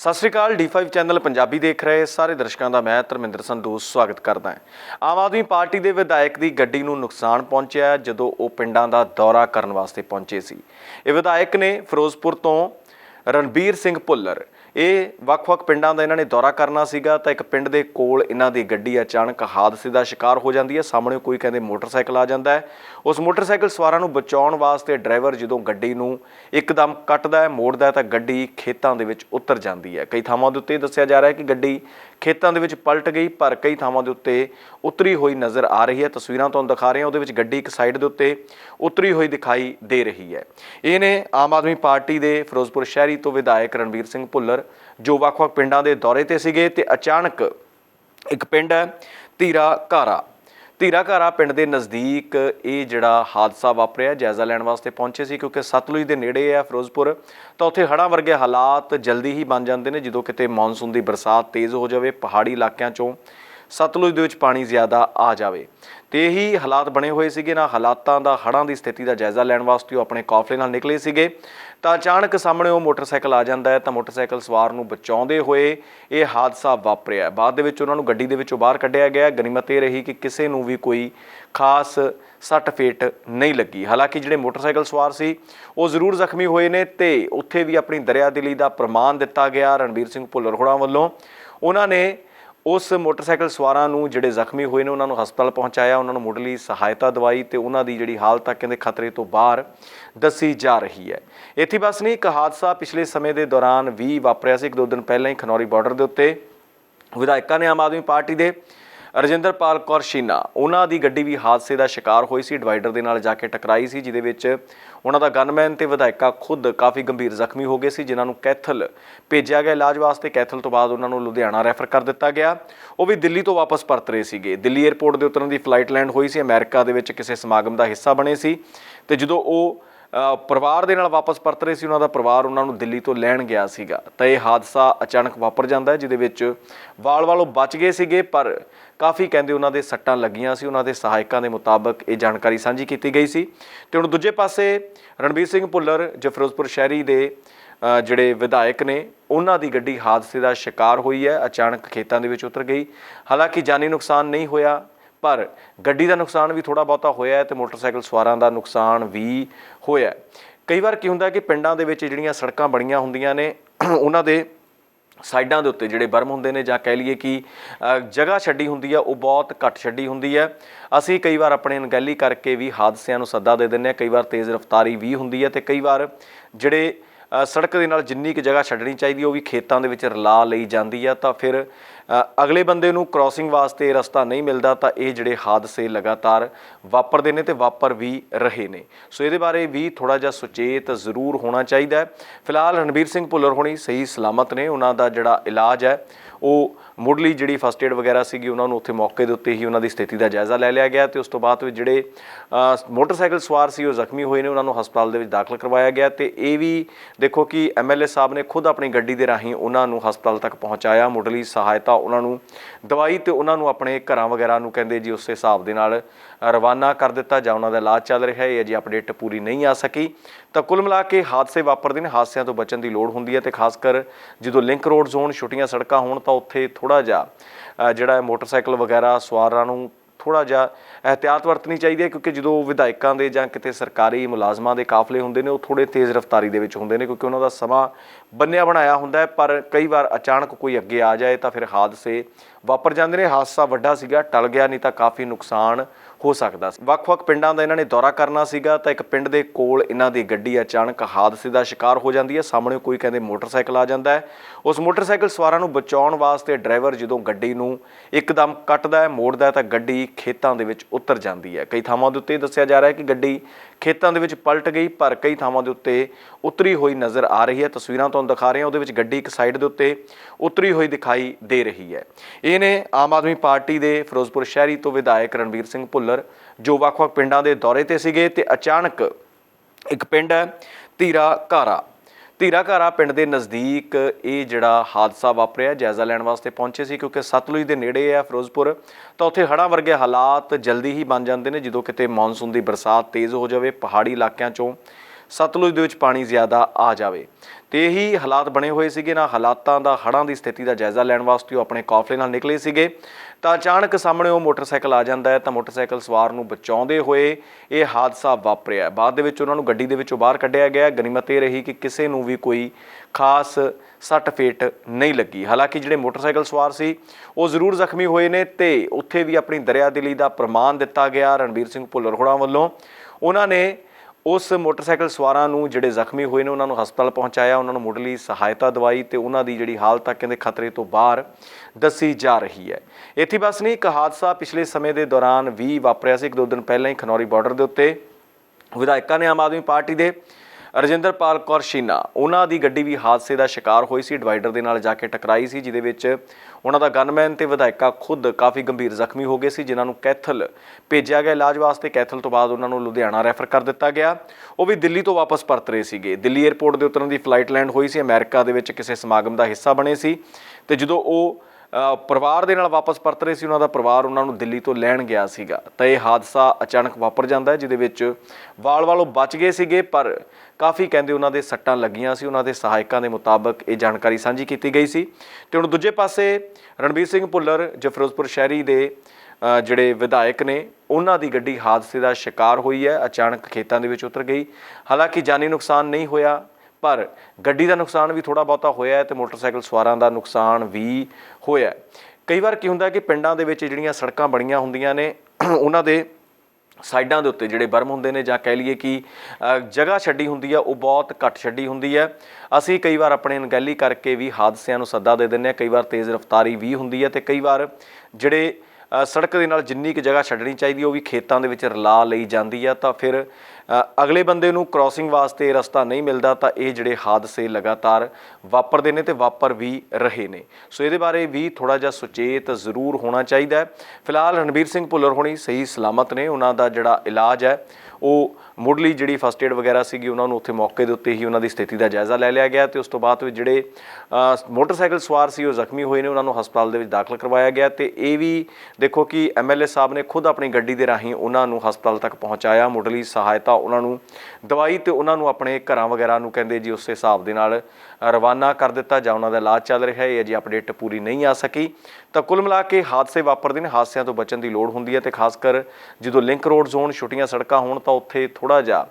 ਸਤਿ ਸ਼੍ਰੀ ਅਕਾਲ D5 channel Punjabi ਦੇਖ ਰਹੇ ਸਾਰੇ ਦਰਸ਼ਕਾਂ ਦਾ ਮੈਂ ਧਰਮਿੰਦਰ ਸੰਧੂ ਸਵਾਗਤ ਕਰਦਾ ਹਾਂ। ਆਮ ਆਦਮੀ ਪਾਰਟੀ ਦੇ ਵਿਧਾਇਕ ਦੀ ਗੱਡੀ ਨੂੰ ਨੁਕਸਾਨ ਪਹੁੰਚਿਆ ਜਦੋਂ ਉਹ ਪਿੰਡਾਂ ਦਾ ਦੌਰਾ ਕਰਨ ਵਾਸਤੇ ਪਹੁੰਚੇ ਸੀ। ਇਹ ਵਿਧਾਇਕ ਨੇ ਫਿਰੋਜ਼ਪੁਰ ਤੋਂ ਰਣਬੀਰ ਸਿੰਘ ਭੁੱਲਰ ਇਹ ਵੱਖ-ਵੱਖ ਪਿੰਡਾਂ ਦਾ ਇਹਨਾਂ ਨੇ ਦੌਰਾ ਕਰਨਾ ਸੀਗਾ, ਤਾਂ ਇੱਕ ਪਿੰਡ ਦੇ ਕੋਲ ਇਹਨਾਂ ਦੀ ਗੱਡੀ ਅਚਾਨਕ ਹਾਦਸੇ ਦਾ ਸ਼ਿਕਾਰ ਹੋ ਜਾਂਦੀ ਹੈ। ਸਾਹਮਣੇ ਕੋਈ ਕਹਿੰਦੇ ਮੋਟਰਸਾਈਕਲ ਆ ਜਾਂਦਾ ਹੈ। ਉਸ ਮੋਟਰਸਾਈਕਲ ਸਵਾਰਾਂ ਨੂੰ ਬਚਾਉਣ ਵਾਸਤੇ ਡਰਾਈਵਰ ਜਦੋਂ ਗੱਡੀ ਨੂੰ ਇੱਕਦਮ ਕੱਟਦਾ ਹੈ, ਮੋੜਦਾ ਹੈ, ਤਾਂ ਗੱਡੀ ਖੇਤਾਂ ਦੇ ਵਿੱਚ ਉਤਰ ਜਾਂਦੀ ਹੈ। ਕਈ ਥਾਵਾਂ ਦੇ ਉੱਤੇ ਦੱਸਿਆ ਜਾ ਰਿਹਾ ਹੈ ਕਿ ਗੱਡੀ ਖੇਤਾਂ ਦੇ ਵਿੱਚ ਪਲਟ ਗਈ, ਪਰ ਕਈ ਥਾਵਾਂ ਦੇ ਉੱਤੇ ਉਤਰੀ ਹੋਈ ਨਜ਼ਰ ਆ ਰਹੀ ਹੈ। ਤਸਵੀਰਾਂ ਤੁਹਾਨੂੰ ਦਿਖਾ ਰਹੇ ਹਾਂ। ਉਹਦੇ ਵਿੱਚ ਗੱਡੀ ਇੱਕ ਸਾਈਡ ਦੇ ਉੱਤੇ ਉਤਰੀ ਹੋਈ ਦਿਖਾਈ ਦੇ ਰਹੀ ਹੈ। ਇਹ ਨੇ ਆਮ ਆਦਮੀ ਪਾਰਟੀ ਦੇ ਫਿਰੋਜ਼ਪੁਰ ਸ਼ਹਿਰੀ ਤੋਂ ਵਿਧਾਇਕ ਰਣਵੀਰ ਸਿੰਘ ਭੁੱਲਰ, ਜੋ ਵੱਖ-ਵੱਖ ਪਿੰਡਾਂ ਦੇ ਦੌਰੇ ਤੇ ਸੀਗੇ ਤੇ ਅਚਾਨਕ ਇੱਕ ਪਿੰਡ ਹੈ, ਧੀਰਾ ਘਾਰਾ। ਧੀਰਾ ਘਾਰਾ ਪਿੰਡ ਦੇ ਨਜ਼ਦੀਕ ਇਹ ਜਿਹੜਾ ਹਾਦਸਾ ਵਾਪਰਿਆ, ਜਾਇਜ਼ਾ ਲੈਣ ਵਾਸਤੇ ਪਹੁੰਚੇ ਸੀ ਕਿਉਂਕਿ ਸਤਲੁਜ ਦੇ ਨੇੜੇ ਆ ਫਿਰੋਜ਼ਪੁਰ, ਤਾਂ ਉੱਥੇ ਹੜ੍ਹਾਂ ਵਰਗੇ ਹਾਲਾਤ ਜਲਦੀ ਹੀ ਬਣ ਜਾਂਦੇ ਨੇ, ਜਦੋਂ ਕਿਤੇ ਮੌਨਸੂਨ ਦੀ ਬਰਸਾਤ ਤੇਜ਼ ਹੋ ਜਾਵੇ, ਪਹਾੜੀ ਇਲਾਕਿਆਂ 'ਚੋਂ ਸਤਲੁਜ ਦੇ ਵਿੱਚ ਪਾਣੀ ਜ਼ਿਆਦਾ ਆ ਜਾਵੇ। ਤੇ ਇਹੀ ਹਾਲਾਤ ਬਣੇ ਹੋਏ ਸੀਗੇ। ਨਾ ਹਾਲਾਤਾਂ ਦਾ, ਹੜ੍ਹਾਂ ਦੀ ਸਥਿਤੀ ਦਾ ਜਾਇਜ਼ਾ ਲੈਣ ਵਾਸਤੇ ਉਹ ਆਪਣੇ ਕਾਫਲੇ ਨਾਲ ਨਿਕਲੇ ਸੀਗੇ। ਤਾਂ ਅਚਾਨਕ ਸਾਹਮਣੇ ਉਹ ਮੋਟਰਸਾਈਕਲ ਆ ਜਾਂਦਾ ਹੈ ਤਾਂ ਮੋਟਰਸਾਈਕਲ ਸਵਾਰ ਨੂੰ ਬਚਾਉਂਦੇ ਹੋਏ ਇਹ ਹਾਦਸਾ ਵਾਪਰਿਆ ਬਾਅਦ ਦੇ ਵਿੱਚ ਉਹਨਾਂ ਨੂੰ ਗੱਡੀ ਦੇ ਵਿੱਚੋਂ ਬਾਹਰ ਕੱਢਿਆ ਗਿਆ ਗਨੀਮਤ ਇਹ ਰਹੀ ਕਿ ਕਿਸੇ ਨੂੰ ਵੀ ਕੋਈ ਖਾਸ ਸੱਟ ਫੇਟ ਨਹੀਂ ਲੱਗੀ। ਹਾਲਾਂਕਿ ਜਿਹੜੇ ਮੋਟਰਸਾਈਕਲ ਸਵਾਰ ਸੀ, ਉਹ ਜ਼ਰੂਰ ਜ਼ਖਮੀ ਹੋਏ ਨੇ ਤੇ ਉੱਥੇ ਵੀ ਆਪਣੀ ਦਰਿਆਦਿਲੀ ਦਾ ਪ੍ਰਮਾਣ ਦਿੱਤਾ ਗਿਆ। ਰਣਬੀਰ ਸਿੰਘ ਭੁੱਲਰ ਹੋਣਾ ਵੱਲੋਂ ਉਹਨਾਂ ਨੇ ਉਸ ਮੋਟਰਸਾਈਕਲ ਸਵਾਰਾਂ ਨੂੰ ਜਿਹੜੇ ਜ਼ਖਮੀ ਹੋਏ ਨੇ, ਉਹਨਾਂ ਨੂੰ ਹਸਪਤਾਲ ਪਹੁੰਚਾਇਆ, ਉਹਨਾਂ ਨੂੰ ਮੁੱਢਲੀ ਸਹਾਇਤਾ ਦਵਾਈ ਤੇ ਉਹਨਾਂ ਦੀ ਜਿਹੜੀ ਹਾਲਤ ਆ, ਕਹਿੰਦੇ ਖਤਰੇ ਤੋਂ ਬਾਹਰ ਦੱਸੀ ਜਾ ਰਹੀ ਹੈ। ਇੱਥੇ ਬਸ ਨਹੀਂ, ਇੱਕ ਹਾਦਸਾ ਪਿਛਲੇ ਸਮੇਂ ਦੇ ਦੌਰਾਨ ਵੀ ਵਾਪਰਿਆ ਸੀ। ਇੱਕ ਦੋ ਦਿਨ ਪਹਿਲਾਂ ਹੀ ਖਨੌਰੀ ਬਾਰਡਰ ਦੇ ਉੱਤੇ ਵਿਧਾਇਕਾਂ ਨੇ ਆਮ ਆਦਮੀ ਪਾਰਟੀ ਦੇ ਰਜਿੰਦਰਪਾਲ ਕੌਰ ਸ਼ੀਨਾ, ਉਹਨਾਂ ਦੀ ਗੱਡੀ ਵੀ ਹਾਦਸੇ ਦਾ ਸ਼ਿਕਾਰ ਹੋਈ ਸੀ, ਡਿਵਾਈਡਰ ਦੇ ਨਾਲ ਜਾ ਕੇ ਟਕਰਾਈ ਸੀ, ਜਿਹਦੇ ਵਿੱਚ ਉਹਨਾਂ ਦਾ ਗਨਮੈਨ ਤੇ ਵਿਧਾਇਕਾ ਖੁਦ ਕਾਫੀ ਗੰਭੀਰ ਜ਼ਖਮੀ ਹੋ ਗਏ ਸੀ, ਜਿਨ੍ਹਾਂ ਨੂੰ ਕੈਥਲ ਭੇਜਿਆ ਗਿਆ। ਇਲਾਜ ਵਾਸਤੇ ਕੈਥਲ ਤੋਂ ਬਾਅਦ ਉਹਨਾਂ ਨੂੰ ਲੁਧਿਆਣਾ ਰੈਫਰ ਕਰ ਦਿੱਤਾ ਗਿਆ। ਉਹ ਵੀ ਦਿੱਲੀ ਤੋਂ ਵਾਪਸ ਪਰਤ ਰਹੇ ਸੀਗੇ। ਦਿੱਲੀ 에ਅਰਪੋਰਟ ਦੇ ਉਤਰਨ ਦੀ ਫਲਾਈਟ ਲੈਂਡ ਹੋਈ ਸੀ। ਅਮਰੀਕਾ ਦੇ ਵਿੱਚ ਕਿਸੇ ਸਮਾਗਮ ਦਾ ਹਿੱਸਾ ਬਣੇ ਸੀ। ਤੇ ਜਦੋਂ ਉਹ ਪਰਿਵਾਰ ਦੇ ਨਾਲ ਵਾਪਸ ਪਰਤ ਰਹੇ ਸੀ, ਉਹਨਾਂ ਦਾ ਪਰਿਵਾਰ ਉਹਨਾਂ ਨੂੰ ਦਿੱਲੀ ਤੋਂ ਲੈਣ ਗਿਆ ਸੀਗਾ। ਤਾਂ ਇਹ ਹਾਦਸਾ ਅਚਾਨਕ ਵਾਪਰ ਜਾਂਦਾ ਹੈ, ਜਿਹਦੇ ਵਿੱਚ ਵਾਲ ਵਾਲੋਂ ਬਚ ਗਏ ਸੀਗੇ, ਪਰ ਕਾਫੀ ਕਹਿੰਦੇ ਉਹਨਾਂ ਦੇ ਸੱਟਾਂ ਲੱਗੀਆਂ ਸੀ। ਉਹਨਾਂ ਦੇ ਸਹਾਇਕਾਂ ਦੇ ਮੁਤਾਬਕ ਇਹ ਜਾਣਕਾਰੀ ਸਾਂਝੀ ਕੀਤੀ ਗਈ ਸੀ। ਤੇ ਹੁਣ ਦੂਜੇ ਪਾਸੇ ਰਣਬੀਰ ਸਿੰਘ ਭੁੱਲਰ ਜੋ ਫਿਰੋਜ਼ਪੁਰ ਸ਼ਹਿਰੀ ਦੇ ਜਿਹੜੇ ਵਿਧਾਇਕ ਨੇ, ਉਹਨਾਂ ਦੀ ਗੱਡੀ ਹਾਦਸੇ ਦਾ ਸ਼ਿਕਾਰ ਹੋਈ ਹੈ। ਅਚਾਨਕ ਖੇਤਾਂ ਦੇ ਵਿੱਚ ਉਤਰ ਗਈ। ਹਾਲਾਂਕਿ ਜਾਨੀ ਨੁਕਸਾਨ ਨਹੀਂ ਹੋਇਆ। ਪਰ ਗੱਡੀ ਦਾ ਨੁਕਸਾਨ ਵੀ ਥੋੜਾ ਬਹੁਤਾ ਹੋਇਆ ਹੈ ਤੇ ਮੋਟਰਸਾਈਕਲ ਸਵਾਰਾਂ ਦਾ ਨੁਕਸਾਨ ਵੀ ਹੋਇਆ ਕਈ ਵਾਰ ਕੀ ਹੁੰਦਾ ਕਿ ਪਿੰਡਾਂ ਦੇ ਵਿੱਚ ਜਿਹੜੀਆਂ ਸੜਕਾਂ ਬਣੀਆਂ ਹੁੰਦੀਆਂ ਨੇ, ਉਹਨਾਂ ਦੇ ਸਾਈਡਾਂ ਦੇ ਉੱਤੇ ਜਿਹੜੇ ਬਰਮ ਹੁੰਦੇ ਨੇ ਜਾਂ ਕਹਿ ਲਈਏ ਕਿ ਜਗ੍ਹਾ ਛੱਡੀ ਹੁੰਦੀ ਆ, ਉਹ ਬਹੁਤ ਘੱਟ ਛੱਡੀ ਹੁੰਦੀ ਹੈ। ਅਸੀਂ ਕਈ ਵਾਰ ਆਪਣੇ ਅਣਗਹਿਲੀ ਕਰਕੇ ਵੀ ਹਾਦਸਿਆਂ ਨੂੰ ਸੱਦਾ ਦੇ ਦਿੰਦੇ ਆ ਕਈ ਵਾਰ ਤੇਜ਼ ਰਫ਼ਤਾਰੀ ਵੀ ਹੁੰਦੀ ਹੈ ਤੇ ਕਈ ਵਾਰ ਜਿਹੜੇ ਸੜਕ ਦੇ ਨਾਲ ਜਿੰਨੀ ਕੁ ਜਗ੍ਹਾ ਛੱਡਣੀ ਚਾਹੀਦੀ, ਉਹ ਵੀ ਖੇਤਾਂ ਦੇ ਵਿੱਚ ਰਲਾ ਲਈ ਜਾਂਦੀ ਆ ਤਾਂ ਫਿਰ ਅਗਲੇ ਬੰਦੇ ਨੂੰ ਕ੍ਰਾਸਿੰਗ ਵਾਸਤੇ ਰਸਤਾ ਨਹੀਂ ਮਿਲਦਾ ਤਾਂ ਇਹ ਜਿਹੜੇ ਹਾਦਸੇ ਲਗਾਤਾਰ ਵਾਪਰਦੇ ਨੇ ਤੇ ਵਾਪਰ ਵੀ ਰਹੇ ਨੇ। ਸੋ ਇਹਦੇ ਬਾਰੇ ਵੀ ਥੋੜਾ ਜਿਹਾ ਸੁਚੇਤ ਜ਼ਰੂਰ ਹੋਣਾ ਚਾਹੀਦਾ ਹੈ। ਫਿਲਹਾਲ ਰਣਬੀਰ ਸਿੰਘ ਭੁੱਲਰ ਹੋਣੀ ਸਹੀ ਸਲਾਮਤ ਨੇ। ਉਹਨਾਂ ਦਾ ਜਿਹੜਾ ਇਲਾਜ ਹੈ ਉਹ ਮੁੱਢਲੀ ਜਿਹੜੀ ਫਸਟ ਏਡ ਵਗੈਰਾ ਸੀਗੀ, ਉਹਨਾਂ ਨੂੰ ਉੱਥੇ ਮੌਕੇ ਦੇ ਉੱਤੇ ਹੀ ਉਹਨਾਂ ਦੀ ਸਥਿਤੀ ਦਾ ਜਾਇਜ਼ਾ ਲੈ ਲਿਆ ਗਿਆ ਤੇ ਉਸ ਤੋਂ ਬਾਅਦ ਵਿੱਚ ਜਿਹੜੇ ਮੋਟਰਸਾਈਕਲ ਸਵਾਰ ਸੀ, ਉਹ ਜ਼ਖਮੀ ਹੋਏ ਨੇ, ਉਹਨਾਂ ਨੂੰ ਹਸਪਤਾਲ ਦੇ ਵਿੱਚ ਦਾਖਲ ਕਰਵਾਇਆ ਗਿਆ ਤੇ ਇਹ ਵੀ ਦੇਖੋ ਕਿ ਐਮਐਲਏ ਸਾਹਿਬ ਨੇ ਖੁਦ ਆਪਣੀ ਗੱਡੀ ਦੇ ਰਾਹੀਂ ਉਹਨਾਂ ਨੂੰ ਹਸਪਤਾਲ ਤੱਕ ਪਹੁੰਚਾਇਆ, ਮੁੱਢਲੀ ਸਹਾਇਤਾ ਉਹਨਾਂ ਨੂੰ ਦਵਾਈ ਤੇ ਉਹਨਾਂ ਨੂੰ ਆਪਣੇ ਘਰਾਂ ਵਗੈਰਾ ਨੂੰ ਕਹਿੰਦੇ ਜੀ, ਉਸੇ ਹਿਸਾਬ ਦੇ ਨਾਲ ਰਵਾਨਾ ਕਰ ਦਿੱਤਾ ਜਾਂ ਉਹਨਾਂ ਦਾ ਇਲਾਜ ਚੱਲ ਰਿਹਾ ਹੈ, ਇਹ ਅਜੇ ਅਪਡੇਟ ਪੂਰੀ ਨਹੀਂ ਆ ਸਕੀ। ਤਾਂ ਕੁੱਲ ਮਿਲਾ ਕੇ ਹਾਦਸੇ ਵਾਪਰਦੇ ਨੇ, ਹਾਦਸਿਆਂ ਤੋਂ ਬਚਣ ਦੀ ਲੋੜ ਹੁੰਦੀ ਹੈ ਤੇ ਖਾਸ ਕਰ ਜਦੋਂ ਲਿੰਕ ਰੋਡ ਜ਼ੋਨ ਛੁੱਟੀਆਂ ਸੜਕਾਂ ਹੋਣ ਤਾਂ ਉੱਥੇ ਥੋੜਾ ਜਿਹਾ ਜਿਹੜਾ ਮੋਟਰਸਾਈਕਲ ਵਗੈਰਾ, ਸਵਾਰਾਂ ਨੂੰ ਥੋੜਾ ਜਿਹਾ ਅਹਤਿਆਤ ਵਰਤਣੀ ਚਾਹੀਦੀ ਹੈ ਕਿਉਂਕਿ ਜਦੋਂ ਵਿਧਾਇਕਾਂ ਦੇ ਜਾਂ ਕਿਤੇ ਸਰਕਾਰੀ ਮੁਲਾਜ਼ਮਾਂ ਦੇ ਕਾਫਲੇ ਹੁੰਦੇ ਨੇ, ਉਹ ਥੋੜੇ ਤੇਜ਼ ਰਫ਼ਤਾਰੀ ਦੇ ਵਿੱਚ ਹੁੰਦੇ ਨੇ ਕਿਉਂਕਿ ਉਹਨਾਂ ਦਾ ਸਮਾਂ ਬੰਨਿਆ ਬਣਾਇਆ ਹੁੰਦਾ ਹੈ, ਪਰ ਕਈ ਵਾਰ ਅਚਾਨਕ ਕੋਈ ਅੱਗੇ ਆ ਜਾਏ ਤਾਂ ਫਿਰ ਹਾਦਸੇ ਵਾਪਰ ਜਾਂਦੇ ਨੇ, ਹਾਦਸਾ ਵੱਡਾ ਸੀਗਾ, ਟਲ ਗਿਆ, ਨਹੀਂ ਤਾਂ ਕਾਫੀ ਨੁਕਸਾਨ ਹੋ ਸਕਦਾ ਸੀ। ਵੱਖ-ਵੱਖ ਪਿੰਡਾਂ ਦਾ ਇਹਨਾਂ ਨੇ ਦੌਰਾ ਕਰਨਾ ਸੀਗਾ ਤਾਂ ਇੱਕ ਪਿੰਡ ਦੇ ਕੋਲ ਇਹਨਾਂ ਦੀ ਗੱਡੀ ਅਚਾਨਕ ਹਾਦਸੇ ਦਾ ਸ਼ਿਕਾਰ ਹੋ ਜਾਂਦੀ ਹੈ। ਸਾਹਮਣੇ ਕੋਈ ਕਹਿੰਦੇ ਮੋਟਰਸਾਈਕਲ ਆ ਜਾਂਦਾ ਹੈ। ਉਸ ਮੋਟਰਸਾਈਕਲ ਸਵਾਰਾਂ ਨੂੰ ਬਚਾਉਣ ਵਾਸਤੇ ਡਰਾਈਵਰ ਜਦੋਂ ਗੱਡੀ ਨੂੰ ਇੱਕਦਮ ਕੱਟਦਾ ਹੈ, ਮੋੜਦਾ ਹੈ ਤਾਂ ਗੱਡੀ ਖੇਤਾਂ ਦੇ ਵਿੱਚ ਉਤਰ ਜਾਂਦੀ ਹੈ। ਕਈ ਥਾਵਾਂ ਦੇ ਉੱਤੇ ਦੱਸਿਆ ਜਾ ਰਿਹਾ ਹੈ ਕਿ ਗੱਡੀ ਖੇਤਾਂ ਦੇ ਵਿੱਚ ਪਲਟ ਗਈ, ਪਰ ਕਈ ਥਾਵਾਂ ਦੇ ਉੱਤੇ ਉਤਰੀ ਹੋਈ ਨਜ਼ਰ ਆ ਰਹੀ ਹੈ। ਤਸਵੀਰਾਂ ਤੁਹਾਨੂੰ ਦਿਖਾ ਰਹੇ ਹਾਂ। ਉਹਦੇ ਵਿੱਚ ਗੱਡੀ ਇੱਕ ਸਾਈਡ ਦੇ ਉੱਤੇ ਉਤਰੀ ਹੋਈ ਦਿਖਾਈ ਦੇ ਰਹੀ ਹੈ। ਇਹ ਨੇ ਆਮ ਆਦਮੀ ਪਾਰਟੀ ਦੇ ਫਿਰੋਜ਼ਪੁਰ ਸ਼ਹਿਰੀ ਤੋਂ ਵਿਧਾਇਕ ਰਣਬੀਰ ਸਿੰਘ ਭੁੱਲਰ ਜੋ ਵੱਖ-ਵੱਖ ਪਿੰਡਾਂ ਦੇ ਦੌਰੇ ਤੇ ਸੀਗੇ ਤੇ ਅਚਾਨਕ ਇੱਕ ਪਿੰਡ ਹੈ ਧੀਰਾ ਘਾਰਾ। ਧੀਰਾ ਘਾਰਾ ਪਿੰਡ ਦੇ ਨਜ਼ਦੀਕ ਇਹ ਜਿਹੜਾ ਹਾਦਸਾ ਵਾਪਰਿਆ, ਜਾਇਜ਼ਾ ਲੈਣ ਵਾਸਤੇ ਪਹੁੰਚੇ ਸੀ ਕਿਉਂਕਿ ਸਤਲੁਜ ਦੇ ਨੇੜੇ ਹੈ ਫਿਰੋਜ਼ਪੁਰ, ਤਾਂ ਉੱਥੇ ਹੜ੍ਹਾਂ ਵਰਗੇ ਹਾਲਾਤ ਜਲਦੀ ਹੀ ਬਣ ਜਾਂਦੇ ਨੇ, ਜਦੋਂ ਕਿਤੇ ਮੌਨਸੂਨ ਦੀ ਬਰਸਾਤ ਤੇਜ਼ ਹੋ ਜਾਵੇ, ਪਹਾੜੀ ਇਲਾਕਿਆਂ 'ਚੋਂ ਸਤਲੁਜ ਦੇ ਵਿੱਚ ਪਾਣੀ ਜ਼ਿਆਦਾ ਆ ਜਾਵੇ। ਤੇ ਇਹੀ ਹਾਲਾਤ ਬਣੇ ਹੋਏ ਸੀਗੇ। ਨਾ ਹਾਲਾਤਾਂ ਦਾ, ਹੜ੍ਹਾਂ ਦੀ ਸਥਿਤੀ ਦਾ ਜਾਇਜ਼ਾ ਲੈਣ ਵਾਸਤੇ ਉਹ ਆਪਣੇ ਕਾਫਲੇ ਨਾਲ ਨਿਕਲੇ ਸੀਗੇ। ਤਾਂ ਅਚਾਨਕ ਸਾਹਮਣੇ ਉਹ ਮੋਟਰਸਾਈਕਲ ਆ ਜਾਂਦਾ ਹੈ ਤਾਂ ਮੋਟਰਸਾਈਕਲ ਸਵਾਰ ਨੂੰ ਬਚਾਉਂਦੇ ਹੋਏ ਇਹ ਹਾਦਸਾ ਵਾਪਰਿਆ ਬਾਅਦ ਦੇ ਵਿੱਚ ਉਹਨਾਂ ਨੂੰ ਗੱਡੀ ਦੇ ਵਿੱਚੋਂ ਬਾਹਰ ਕੱਢਿਆ ਗਿਆ ਗਨੀਮਤ ਇਹ ਰਹੀ ਕਿ ਕਿਸੇ ਨੂੰ ਵੀ ਕੋਈ ਖਾਸ ਸੱਟ ਫੇਟ ਨਹੀਂ ਲੱਗੀ। ਹਾਲਾਂਕਿ ਜਿਹੜੇ ਮੋਟਰਸਾਈਕਲ ਸਵਾਰ ਸੀ, ਉਹ ਜ਼ਰੂਰ ਜ਼ਖਮੀ ਹੋਏ ਨੇ ਤੇ ਉੱਥੇ ਵੀ ਆਪਣੀ ਦਰਿਆਦਿਲੀ ਦਾ ਪ੍ਰਮਾਣ ਦਿੱਤਾ ਗਿਆ। ਰਣਬੀਰ ਸਿੰਘ ਭੁੱਲਰ ਹੋਣਾ ਵੱਲੋਂ ਉਹਨਾਂ ਨੇ ਉਸ ਮੋਟਰਸਾਈਕਲ ਸਵਾਰਾਂ ਨੂੰ ਜਿਹੜੇ ਜ਼ਖਮੀ ਹੋਏ ਨੇ, ਉਹਨਾਂ ਨੂੰ ਹਸਪਤਾਲ ਪਹੁੰਚਾਇਆ, ਉਹਨਾਂ ਨੂੰ ਮੁੱਢਲੀ ਸਹਾਇਤਾ ਦਵਾਈ ਤੇ ਉਹਨਾਂ ਦੀ ਜਿਹੜੀ ਹਾਲਤ ਆ, ਕਹਿੰਦੇ ਖਤਰੇ ਤੋਂ ਬਾਹਰ ਦੱਸੀ ਜਾ ਰਹੀ ਹੈ। ਇੱਥੇ ਬਸ ਨਹੀਂ, ਇੱਕ ਹਾਦਸਾ ਪਿਛਲੇ ਸਮੇਂ ਦੇ ਦੌਰਾਨ ਵੀ ਵਾਪਰਿਆ ਸੀ। ਇੱਕ ਦੋ ਦਿਨ ਪਹਿਲਾਂ ਹੀ ਖਨੌਰੀ ਬਾਰਡਰ ਦੇ ਉੱਤੇ ਵਿਧਾਇਕਾਂ ਨੇ ਆਮ ਆਦਮੀ ਪਾਰਟੀ ਦੇ ਰਜਿੰਦਰਪਾਲ ਕੌਰ ਸ਼ੀਨਾ, ਉਹਨਾਂ ਦੀ ਗੱਡੀ ਵੀ ਹਾਦਸੇ ਦਾ ਸ਼ਿਕਾਰ ਹੋਈ ਸੀ, ਡਿਵਾਈਡਰ ਦੇ ਨਾਲ ਜਾ ਕੇ ਟਕਰਾਈ ਸੀ, ਜਿਹਦੇ ਵਿੱਚ ਉਹਨਾਂ ਦਾ ਗਨਮੈਨ ਤੇ ਵਿਧਾਇਕਾ ਖੁਦ ਕਾਫੀ ਗੰਭੀਰ ਜ਼ਖਮੀ ਹੋ ਗਏ ਸੀ, ਜਿਨ੍ਹਾਂ ਨੂੰ ਕੈਥਲ ਭੇਜਿਆ ਗਿਆ। ਇਲਾਜ ਵਾਸਤੇ ਕੈਥਲ ਤੋਂ ਬਾਅਦ ਉਹਨਾਂ ਨੂੰ ਲੁਧਿਆਣਾ ਰੈਫਰ ਕਰ ਦਿੱਤਾ ਗਿਆ। ਉਹ ਵੀ ਦਿੱਲੀ ਤੋਂ ਵਾਪਸ ਪਰਤ ਰਹੇ ਸੀਗੇ। ਦਿੱਲੀ 에ਅਰਪੋਰਟ ਦੇ ਉਤਰਨ ਦੀ ਫਲਾਈਟ ਲੈਂਡ ਹੋਈ ਸੀ। ਅਮਰੀਕਾ ਦੇ ਵਿੱਚ ਕਿਸੇ ਸਮਾਗਮ ਦਾ ਹਿੱਸਾ ਬਣੇ ਸੀ। ਤੇ ਜਦੋਂ ਉਹ ਪਰਿਵਾਰ ਦੇ ਨਾਲ ਵਾਪਸ ਪਰਤ ਰਹੇ ਸੀ, ਉਹਨਾਂ ਦਾ ਪਰਿਵਾਰ ਉਹਨਾਂ ਨੂੰ ਦਿੱਲੀ ਤੋਂ ਲੈਣ ਗਿਆ ਸੀਗਾ। ਤਾਂ ਇਹ ਹਾਦਸਾ ਅਚਾਨਕ ਵਾਪਰ ਜਾਂਦਾ ਹੈ, ਜਿਹਦੇ ਵਿੱਚ ਵਾਲ ਵਾਲੋਂ ਬਚ ਗਏ ਸੀਗੇ, ਪਰ ਕਾਫੀ ਕਹਿੰਦੇ ਉਹਨਾਂ ਦੇ ਸੱਟਾਂ ਲੱਗੀਆਂ ਸੀ। ਉਹਨਾਂ ਦੇ ਸਹਾਇਕਾਂ ਦੇ ਮੁਤਾਬਕ ਇਹ ਜਾਣਕਾਰੀ ਸਾਂਝੀ ਕੀਤੀ ਗਈ ਸੀ। ਤੇ ਹੁਣ ਦੂਜੇ ਪਾਸੇ ਰਣਬੀਰ ਸਿੰਘ ਭੁੱਲਰ ਜੋ ਫਿਰੋਜ਼ਪੁਰ ਸ਼ਹਿਰੀ ਦੇ ਜਿਹੜੇ ਵਿਧਾਇਕ ਨੇ, ਉਹਨਾਂ ਦੀ ਗੱਡੀ ਹਾਦਸੇ ਦਾ ਸ਼ਿਕਾਰ ਹੋਈ ਹੈ। ਅਚਾਨਕ ਖੇਤਾਂ ਦੇ ਵਿੱਚ ਉਤਰ ਗਈ। ਹਾਲਾਂਕਿ ਜਾਨੀ ਨੁਕਸਾਨ ਨਹੀਂ ਹੋਇਆ। ਪਰ ਗੱਡੀ ਦਾ ਨੁਕਸਾਨ ਵੀ ਥੋੜਾ ਬਹੁਤਾ ਹੋਇਆ ਹੈ ਤੇ ਮੋਟਰਸਾਈਕਲ ਸਵਾਰਾਂ ਦਾ ਨੁਕਸਾਨ ਵੀ ਹੋਇਆ ਕਈ ਵਾਰ ਕੀ ਹੁੰਦਾ ਕਿ ਪਿੰਡਾਂ ਦੇ ਵਿੱਚ ਜਿਹੜੀਆਂ ਸੜਕਾਂ ਬਣੀਆਂ ਹੁੰਦੀਆਂ ਨੇ, ਉਹਨਾਂ ਦੇ ਸਾਈਡਾਂ ਦੇ ਉੱਤੇ ਜਿਹੜੇ ਬਰਮ ਹੁੰਦੇ ਨੇ ਜਾਂ ਕਹਿ ਲਈਏ ਕਿ ਜਗ੍ਹਾ ਛੱਡੀ ਹੁੰਦੀ ਆ, ਉਹ ਬਹੁਤ ਘੱਟ ਛੱਡੀ ਹੁੰਦੀ ਹੈ। ਅਸੀਂ ਕਈ ਵਾਰ ਆਪਣੇ ਅਣਗਹਿਲੀ ਕਰਕੇ ਵੀ ਹਾਦਸਿਆਂ ਨੂੰ ਸੱਦਾ ਦੇ ਦਿੰਦੇ ਆ ਕਈ ਵਾਰ ਤੇਜ਼ ਰਫ਼ਤਾਰੀ ਵੀ ਹੁੰਦੀ ਹੈ ਤੇ ਕਈ ਵਾਰ ਜਿਹੜੇ ਸੜਕ ਦੇ ਨਾਲ ਜਿੰਨੀ ਕੁ ਜਗ੍ਹਾ ਛੱਡਣੀ ਚਾਹੀਦੀ, ਉਹ ਵੀ ਖੇਤਾਂ ਦੇ ਵਿੱਚ ਰਲਾ ਲਈ ਜਾਂਦੀ ਆ, ਤਾਂ ਫਿਰ ਅਗਲੇ ਬੰਦੇ ਨੂੰ ਕ੍ਰਾਸਿੰਗ ਵਾਸਤੇ ਰਸਤਾ ਨਹੀਂ ਮਿਲਦਾ, ਤਾਂ ਇਹ ਜਿਹੜੇ ਹਾਦਸੇ ਲਗਾਤਾਰ ਵਾਪਰਦੇ ਨੇ ਤੇ ਵਾਪਰ ਵੀ ਰਹੇ ਨੇ। ਸੋ ਇਹਦੇ ਬਾਰੇ ਵੀ ਥੋੜਾ ਜਿਹਾ ਸੁਚੇਤ ਜ਼ਰੂਰ ਹੋਣਾ ਚਾਹੀਦਾ ਹੈ। ਫਿਲਹਾਲ ਰਣਬੀਰ ਸਿੰਘ ਭੁੱਲਰ ਹੋਣੀ ਸਹੀ ਸਲਾਮਤ ਨੇ, ਉਹਨਾਂ ਦਾ ਜਿਹੜਾ ਇਲਾਜ ਹੈ, ਉਹ ਮੁੱਢਲੀ ਜਿਹੜੀ ਫਸਟ ਏਡ ਵਗੈਰਾ ਸੀਗੀ, ਉਹਨਾਂ ਨੂੰ ਉੱਥੇ ਮੌਕੇ ਦੇ ਉੱਤੇ ਹੀ ਉਹਨਾਂ ਦੀ ਸਥਿਤੀ ਦਾ ਜਾਇਜ਼ਾ ਲੈ ਲਿਆ ਗਿਆ ਤੇ ਉਸ ਤੋਂ ਬਾਅਦ ਵਿੱਚ ਜਿਹੜੇ ਮੋਟਰਸਾਈਕਲ ਸਵਾਰ ਸੀ, ਉਹ ਜ਼ਖਮੀ ਹੋਏ ਨੇ, ਉਹਨਾਂ ਨੂੰ ਹਸਪਤਾਲ ਦੇ ਵਿੱਚ ਦਾਖਲ ਕਰਵਾਇਆ ਗਿਆ ਤੇ ਇਹ ਵੀ ਦੇਖੋ ਕਿ ਐਮਐਲਏ ਸਾਹਿਬ ਨੇ ਖੁਦ ਆਪਣੀ ਗੱਡੀ ਦੇ ਰਾਹੀਂ ਉਹਨਾਂ ਨੂੰ ਹਸਪਤਾਲ ਤੱਕ ਪਹੁੰਚਾਇਆ। ਮੁੱਢਲੀ ਸਹਾਇਤਾ ਉਹਨਾਂ ਨੂੰ ਦਵਾਈ ਤੇ ਉਹਨਾਂ ਨੂੰ ਆਪਣੇ ਘਰਾਂ ਵਗੈਰਾ ਨੂੰ ਕਹਿੰਦੇ ਜੀ ਉਸੇ ਹਿਸਾਬ ਦੇ ਨਾਲ ਰਵਾਨਾ ਕਰ ਦਿੱਤਾ, ਜਾਂ ਉਹਨਾਂ ਦਾ ਇਲਾਜ ਚੱਲ ਰਿਹਾ ਹੈ। ਇਹ ਅਜੇ ਅਪਡੇਟ ਪੂਰੀ ਨਹੀਂ ਆ ਸਕੀ। ਤਾਂ ਕੁੱਲ ਮਿਲਾ ਕੇ ਹਾਦਸੇ ਵਾਪਰਦੇ ਨੇ, ਹਾਦਸਿਆਂ ਤੋਂ ਬਚਣ ਦੀ ਲੋੜ ਹੁੰਦੀ ਹੈ ਤੇ ਖਾਸ ਕਰ ਜਦੋਂ ਲਿੰਕ ਰੋਡ ਜ਼ੋਨ ਛੁੱਟੀਆਂ ਸੜਕਾਂ ਹੋਣ ਤਾਂ ਉੱਥੇ ਥੋੜਾ ਜਿਹਾ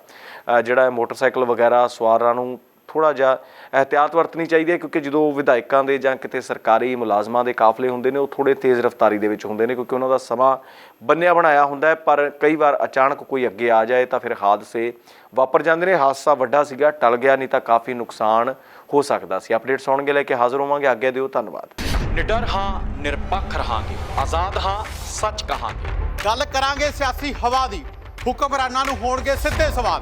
ਜਿਹੜਾ ਮੋਟਰਸਾਈਕਲ ਵਗੈਰਾ ਸਵਾਰਾਂ ਨੂੰ ਥੋੜਾ ਜਿਹਾ ਅਹਤਿਆਤ ਵਰਤਣੀ ਚਾਹੀਦੀ ਹੈ ਕਿਉਂਕਿ ਜਦੋਂ ਵਿਧਾਇਕਾਂ ਦੇ ਜਾਂ ਕਿਤੇ ਸਰਕਾਰੀ ਮੁਲਾਜ਼ਮਾਂ ਦੇ ਕਾਫਲੇ ਹੁੰਦੇ ਨੇ ਉਹ ਥੋੜੇ ਤੇਜ਼ ਰਫ਼ਤਾਰੀ ਦੇ ਵਿੱਚ ਹੁੰਦੇ ਨੇ ਕਿਉਂਕਿ ਉਹਨਾਂ ਦਾ ਸਮਾਂ ਬੰਨਿਆ ਬਣਾਇਆ ਹੁੰਦਾ ਹੈ ਪਰ ਕਈ ਵਾਰ ਅਚਾਨਕ ਕੋਈ ਅੱਗੇ ਆ ਜਾਏ ਤਾਂ ਫਿਰ ਹਾਦਸੇ ਵਾਪਰ ਜਾਂਦੇ ਨੇ ਹਾਦਸਾ ਵੱਡਾ ਸੀਗਾ ਟਲ ਗਿਆ ਨਹੀਂ ਤਾਂ ਕਾਫੀ ਨੁਕਸਾਨ ਹੋ ਸਕਦਾ ਸੀ। ਅਪਡੇਟ ਸੁਣਗੇ ਲੈ ਕੇ ਹਾਜ਼ਰ ਹੋਵਾਂਗੇ ਆਗਿਆ ਦਿਓ ਧੰਨਵਾਦ। ਨਿਡਰ ਹਾਂ ਨਿਰਪੱਖ ਰਹਾਂਗੇ ਆਜ਼ਾਦ ਹਾਂ ਸੱਚ ਕਹਾਂਗੇ। ਗੱਲ ਕਰਾਂਗੇ ਸਿਆਸੀ ਹਵਾ ਦੀ ਹੁਕਮਰਾਨਾਂ ਨੂੰ ਹੋਣਗੇ ਸਿੱਧੇ ਸਵਾਲ।